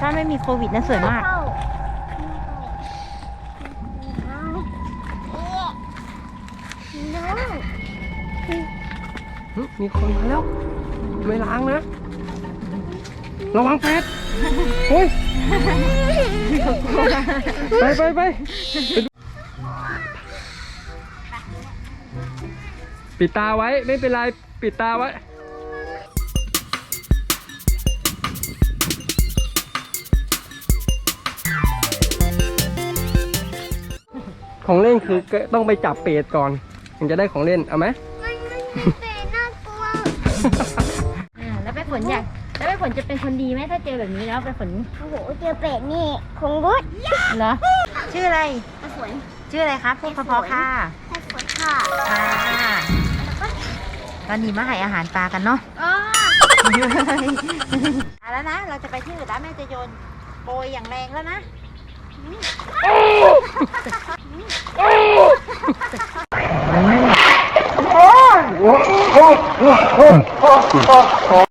ถ้าไม่มีโควิดนะสวยมาก เข้าน้องหึมีคนมาแล้ว ไม่ล้างนะ ระวังแฟดโอ้ยไปไปไปปิดตาไว้ไม่เป็นไร ปิดตาไว้ ของเล่นคือต้องไปจับเป็ดก่อน ถึงจะได้ของเล่น เอาไหมมันมันเป็นน่ากลัวอ่าแล้วไปฝนอยากแล้วไปฝนจะเป็นคนดีไหมถ้าเจอแบบนี้แล้วไปฝนโอ้โหเจอเป็ดนี่คงรุดเหรอชื่ออะไรถ้าฝนชื่ออะไรครับพูดเพราะๆค่ะถ้าฝนค่ะค่ะตอนนี้มาให้อาหารปลากันเนาะอ๋อเอาแล้วนะ เราจะไปที่อื่นแล้วแม่จะโยนโปรยอย่างแรงแล้วนะ เ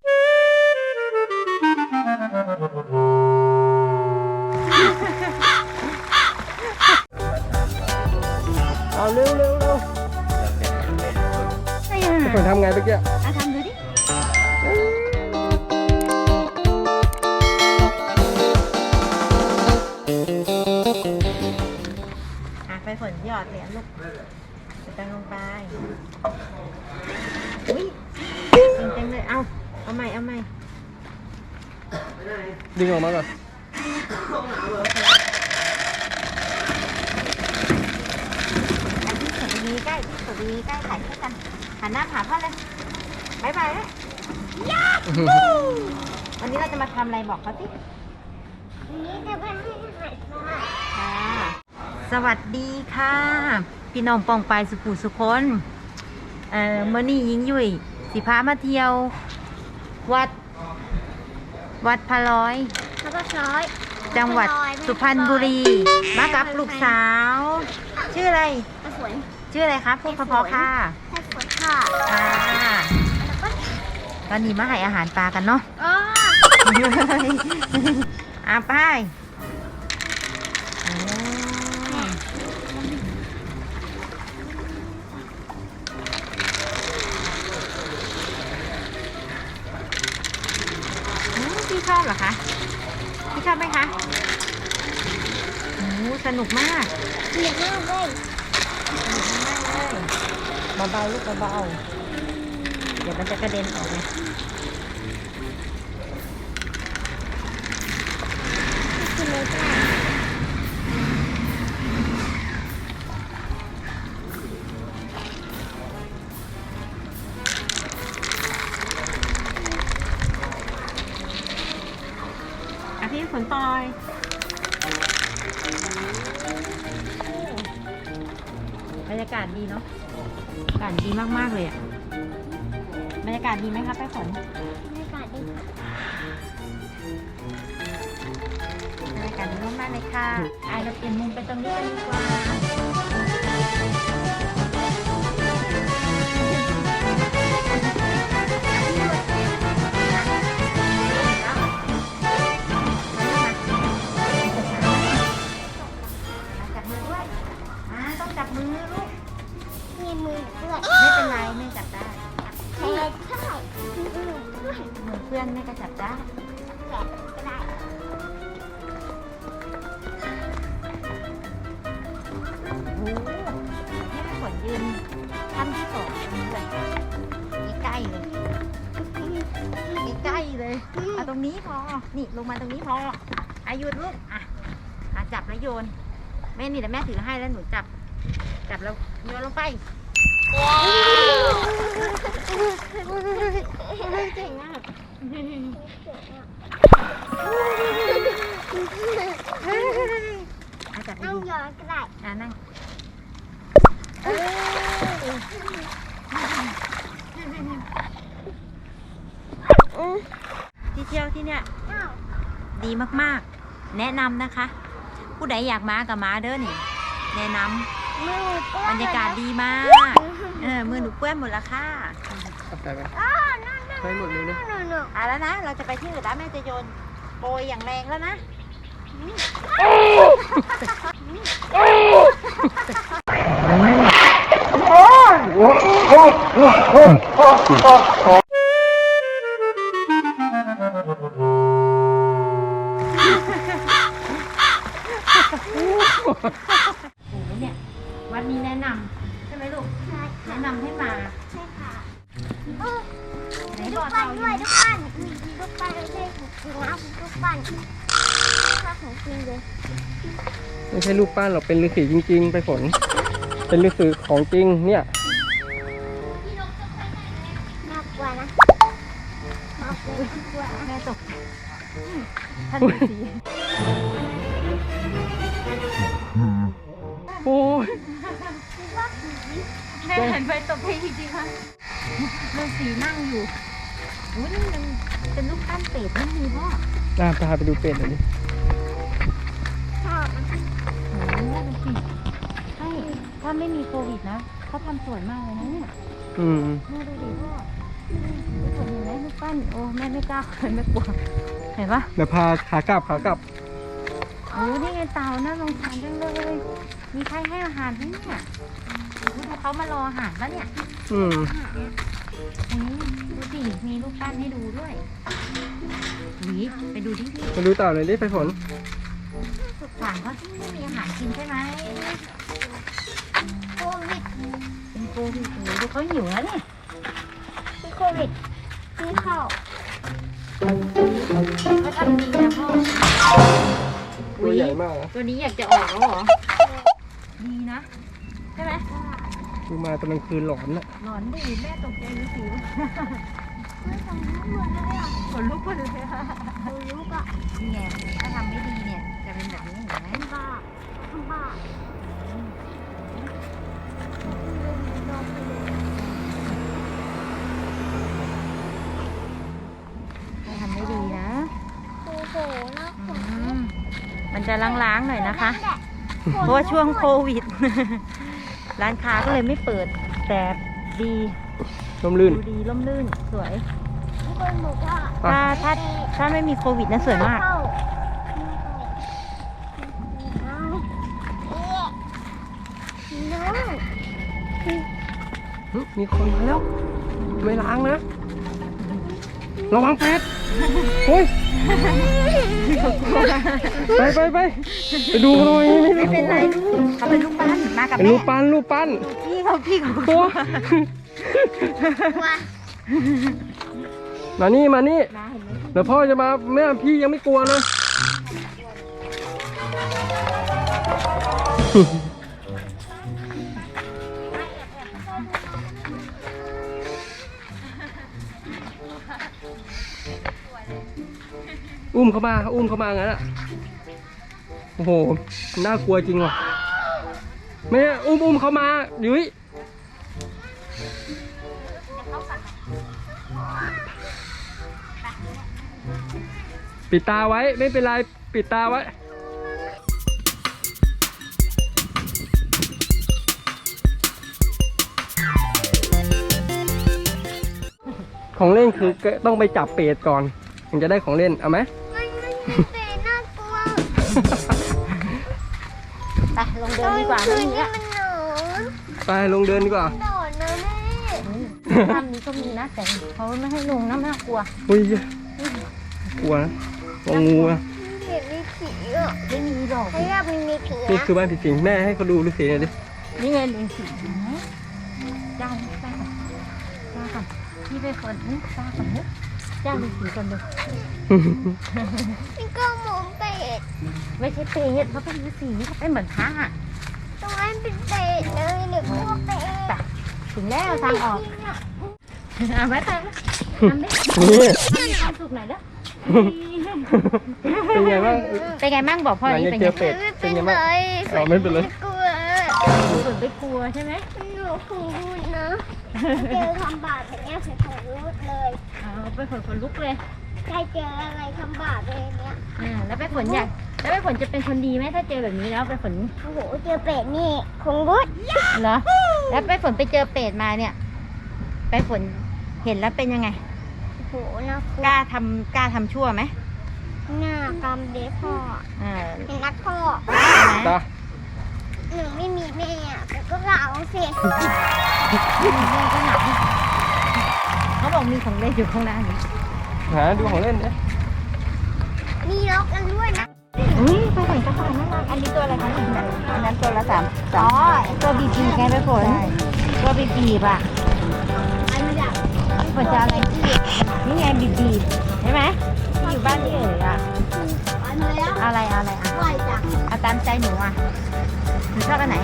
ยอดเหรียญลูกจะตั้งลงไปอุ้ยเต็มๆเลยเอาเอาใหม่เอาใหม่ดึงออกมาก่อนอันที่สุดดีใกล้ที่สุดดีใกล้ถ่ายคู่กันหันหน้าหาพ่อเลยบายบายเลยวันนี้เราจะมาทำอะไรบอกเขาสินี่จะเป็นให้หายปลาค่ะ สวัสดีค่ะ พี่น้องปองปายสุขุสุคนเอ่อเมื่อนี้ยิงยุ่ยสิพามาเที่ยว วัด วัดพะร้อยแล้วก็ช้อย จังหวัดสุพรรณบุรี มากับลูกสาว ชื่ออะไรถ้าฝนชื่ออะไรคะพูดเพราะๆค่ะถ้าฝนค่ะค่ะตอนนี้มาให้อาหารปลากันเนาะอ๋อ อะไป เหรอคะพี่ชอบไหมคะโอ้สนุกมากเปียกมากเลยเบาๆลูกเบาๆเดี๋ยวมันจะกระเด็นออกเลยกินเลยจ้ะ อะพี่ฝนปอยบรรยากาศดีเนาะบรรยากาศดีมากๆเลยอะบรรยากาศดีไหมคะป้ฝนบรรยากาศดีค่ะบรรยากาศดีมากๆเลยค่ะอะเราเปลี่ยนมุมไปตรงนี้กันดีกว่า อเพื่อนแม่ก็จับได้แกะก็ได้โอ้โหให้แม่ฝนยืนขั้นที่สองตรงนี้เลยใกล้ๆเลยใกล้ๆเลยเอาตรงนี้พอ นี่ลงมาตรงนี้พออายุดลูกอะอะจับแล้วโยน แม่นี่แต่แม่ถือให้แล้วหนูจับ จับแล้วโยนลงไปเก่งมาก อะจับนั่งดีย้อนก็ได้ๆอะนั่งที่เที่ยวที่เนี่ยอ้าวดีมากๆ แนะนำนะคะ ผู้ใดอยากมากับมาเด้อนี่ แนะนำมือเปื้อนบรรยากาศดีมาก เออมือหนูเปื้อนหมดแล้วค่ะเอา ไปไปอ้านั่นนั่นไปหมดเลยนะนั่นนั่นอะแล้วนะ เราจะไปที่อื่นแล้วแม่จะโยนโปรยอย่างแรงแล้วนะโปั้เรานอด้วยยู่ลูกปั้นมีลูกปั้นไม่ใช่ของจริงนะเป็นลูกปั้นค่าของจริงเลยไม่ใช่รูปปั้นหรอกเป็นฤาษีจริง ๆ ไปฝน เป็นฤาษีของจริงเนี่ยน่ากลัวนะน่ากลัวน่ากลัวแม่ตกใจท่านฤาษีโอ้ยแม่หันไปตกใจจริงๆค่ะฤาษีนั่งอยู่ อุ้ยนี่มันเป็นลูกปั้นเป็ดนั่นมีพ่อน่าพาไปดูเป็ดหน่อยดิชอบนะโอ้โหดูสิใช่ถ้าไม่มีโควิดนะเขาทำสวยมากเลยนะเนี่ยอืมแม่ดูดิพ่อดูสวยเห็นไหมลูกปั้นโอ้แม่ไม่กล้าเลยไม่กลัวเห็นปะเดี๋ยวพาขากลับขากลับโอ้นี่ไงเต่าน่าสงสารจังเลยมีใครให้อาหารไหมเนี่ยโอ้ดูเขามารออาหารแล้วเนี่ยอืม อืมดูสิ มีลูกปั้นให้ดูด้วยหวีไปดูที่พี่มาดูเต่าหน่อยดิไปฝนถามเขาที่ไม่มีอาหารกินใช่ไหมโควิดเป็นโควิดโอ้โหดูเขาหิวแล้วเนี่ยมีโควิดมีเข้าเขาทำดีนะพ่อตัวใหญ่มากนะตัวนี้อยากจะออกแล้วเหรอ ดีนะ ใช่ไหมดูมาตอนกลางคืนหลอนอะหนอนดีแม่ตกใจรู้สิไม่ทำทั้งหมดเลยอะขนลุกหมดเลยค่ะดูลูกอะนี่ไงถ้าทำไม่ดีเนี่ย จะเป็นแบบนี้เห็นไหมบ้าบ้าถ้าทำไม่ดีนะโอ้โหน่าขอืนมมันจะล้างๆหน่อยนะคะแหลเพราะว่าช่วงโควิด ร้านค้าก็เลยไม่เปิดแต่ดี ร่มรื่น ดูดีร่มรื่นสวย ทุกคนบอกว่าอะ ถ้าถ้าถ้าไม่มีโควิดนะสวยมาก เข้เอาเอ๊ะน้องหึมีคนมาแล้ว ไม่ล้างนะ ระวังเป็ดโอ้ยไปไปไปไปดูหน่อยไม่เป็นไรลูกเขาเป็นลูกปั้นมากับเป็นแม่รูปปั้นรูปปั้นพี่เขาพี่เขาตัว กลัวมานี่มานี่มาเห็นไหมเดี๋ยวพ่อจะมาแม่พี่ยังไม่กลัวเลยอุ้มเข้ามาอุ้มเข้ามางั้นอะโอ้โหน่ากลัวจริงว่ะแม่อุ้มอุ้มเข้ามายุ้ย ปิดตาไว้ไม่เป็นไร ปิดตาไว้ ของเล่นคือต้องไปจับเป็ดก่อนถึงจะได้ของเล่น เอาไหมมันมันเป็นน่ากลัวไปลงเดินดีกว่าคืไม่นมีนี้อะมันหนอนไปลงเดินดีกว่า โดดนะแม่ถ้ำนี้ก็มีนะแต่เขาไม่ให้ลงนะน่ากลัว อุ้ยกลัวนะ กลัวงูนะเห็นมีผีอะไม่มีดอกเขาอยากมีมีผีนี่นะคือบ้านผีสิงแม่ให้เขาดูฤาษีหน่อยดินี่ไงเลยสีเห็นไหมจ้าจ้าก่อนจ้าก่อนพี่ไปฝนจ้าก่อนเนอะจ้าฤาษีก่อนเลยนี่ก็หมูเป็ดไม่ใช่เปรตเขาเป็นฤาษีเขาเป็นเหมือนพระอะตรงนั้นเป็นเป็ดเลยเดี๋ยวพวกเป็ดถึงแล้วทางออกเอาไว้ไปทำได้นี่มีความสุขหน่อยเด้อ เป็นไงบ้าง เป็นไงบ้างบอกพ่อหลังนี่จากเป็นเจไงอเป็ดไม่เป็เป็นนไงไรบ้างอ๋อไม่เป็นไรกลัวฝนไม่กลัวใช่ไหมหนูพูดนะเจอคำบาปแบบเนี้ยใส่ของรูดเลยเอาไปฝนฝนลุกเลยใครเจออะไรคำบาปอะไรเนี้ยอ่าแล้วไปฝนอยากแล้วไปฝนจะเป็นคนดีไหมถ้าเจอแบบนี้แล้วไปฝนโอ้โหเจอเป็ดนี่คงรุดเหรอแล้วไปฝนไปเจอเป็ดมาเนี่ย ไปฝนเห็นแล้วเป็นยังไง โอ้โหน่ากลัวกล้าทำกล้าทำชั่วไหมหน้ากำเด็พ่อเออเห็นนักพ่อใช่ไหมตาหนูไม่มีแม่อะแต่ก็เหงาสิแม่ก็เหงาเขาบอกมีของเล่นอยู่ข้างหน้านี้หาดูของเล่นดิมีนกกันด้วยนะอุ้ยไปฝนกระต่ายน่ารักอันนี้ตัวอะไรคะเนี่ยอันนั้นตัวละสามอ๋อไอ้ตัวบีบีไงไปฝนตัวบีบีป่ะอันนี้ฝนจะอะไร นี่ไงบีบีใช่ไหมที่อยู่บ้านที่เอ๋ยอะอันนี้แล้วอะไรอะไรอะไหวจังเอาตามใจหนูอะหนูชอบอันไหน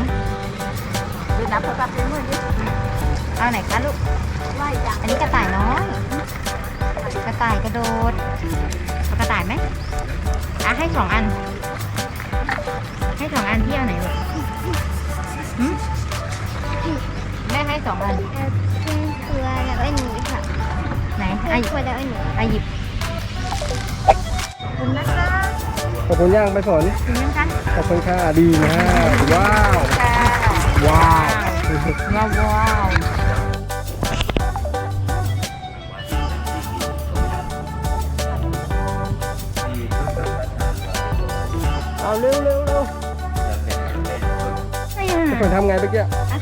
ดูนับโทรศัพท์ด้วยมือดิเอาไหนคะลูกไหวจังอันนี้กระต่ายน้อยกระต่ายกระโดดเอากระต่ายไหมอะให้สองอัน ให้สองอันพี่เอาไหนลูกหึแม่ให้สองอัน ไหนเป็อะนหยิบตัวแล้วไอ้หนูอะหยิบขอบคุณนะคะขอบคุณย่างไปฝนถึงยังคะขอบคุณค่ะดีมากว้าว ค่ะว้าว ว้าวว้าวเอาเร็วเร็วเร็วไม่อะไปฝนทำไงเมื่อกี้อะท